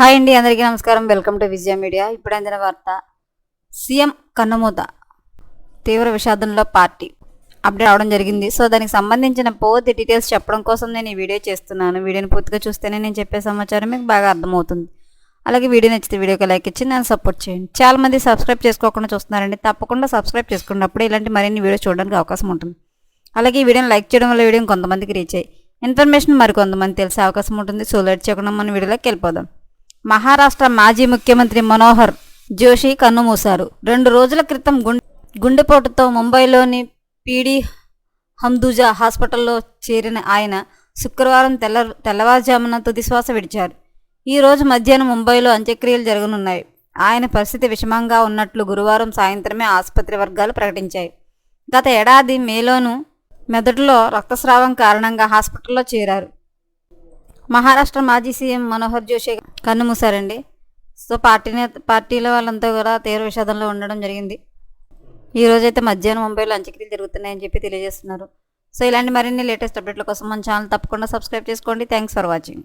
Hi అండి అందరికీ నమస్కారం. Welcome to Vijaya media. ఇప్పుడు అందిన వార్త సీఎం కన్నుమూత తీవ్ర విషాదంలో పార్టీ. అప్డేట్ అవడం జరిగింది. సో దానికి సంబంధించిన పూర్తి డీటెయిల్స్ చెప్పడం కోసం నేను ఈ వీడియో చేస్తున్నాను. వీడియోని పూర్తిగా చూస్తేనే నేను చెప్పే సమాచారం మీకు బాగా అర్థమవుతుంది. అలాగే వీడియో నచ్చితే వీడియోకి లైక్ ఇచ్చి నన్ను సపోర్ట్ చేయండి. చాలా మంది సబ్స్క్రైబ్ చేసుకోకుండా చూస్తున్నారండి. తప్పకుండా సబ్స్క్రైబ్ చేసుకున్నప్పుడు ఇలాంటి మరిన్ని వీడియో చూడడానికి అవకాశం ఉంటుంది. అలాగే ఈ వీడియోని లైక్ చేయడం వల్ల వీడియో కొంతమందికి రీచ్ అయ్యి ఇన్ఫర్మేషన్ మరి కొంతమంది తెలిసే అవకాశం ఉంటుంది. సో లేట్ చేయకుండా మన వీడియోలోకి వెళ్ళిపోదాం. మహారాష్ట్ర మాజీ ముఖ్యమంత్రి మనోహర్ జోషి కన్నుమూశారు రెండు రోజుల క్రితం గుండెపోటుతో ముంబైలోని పీడి హందూజా హాస్పిటల్లో చేరిన ఆయన శుక్రవారం తెల్ల తెల్లవారుజామున తుదిశ్వాస విడిచారు. ఈరోజు మధ్యాహ్నం ముంబైలో అంత్యక్రియలు జరగనున్నాయి. ఆయన పరిస్థితి విషమంగా ఉన్నట్లు గురువారం సాయంత్రమే ఆసుపత్రి వర్గాలు ప్రకటించాయి. గత ఏడాది మేలోను మెదడులో రక్తస్రావం కారణంగా హాస్పిటల్లో చేరారు. మహారాష్ట్ర మాజీ సీఎం మనోహర్ జోషి కన్నుమూశారండి సో పార్టీ నేత పార్టీల వాళ్ళంతా కూడా తీవ్ర విషాదంలో ఉండడం జరిగింది. ఈ రోజైతే మధ్యాహ్నం ముంబైలో అంత్యక్రియలు జరుగుతున్నాయని చెప్పి తెలియజేస్తున్నారు. సో ఇలాంటి మరిన్ని లేటెస్ట్ అప్డేట్ల కోసం మన ఛానల్ తప్పకుండా సబ్స్క్రైబ్ చేసుకోండి. Thanks for watching.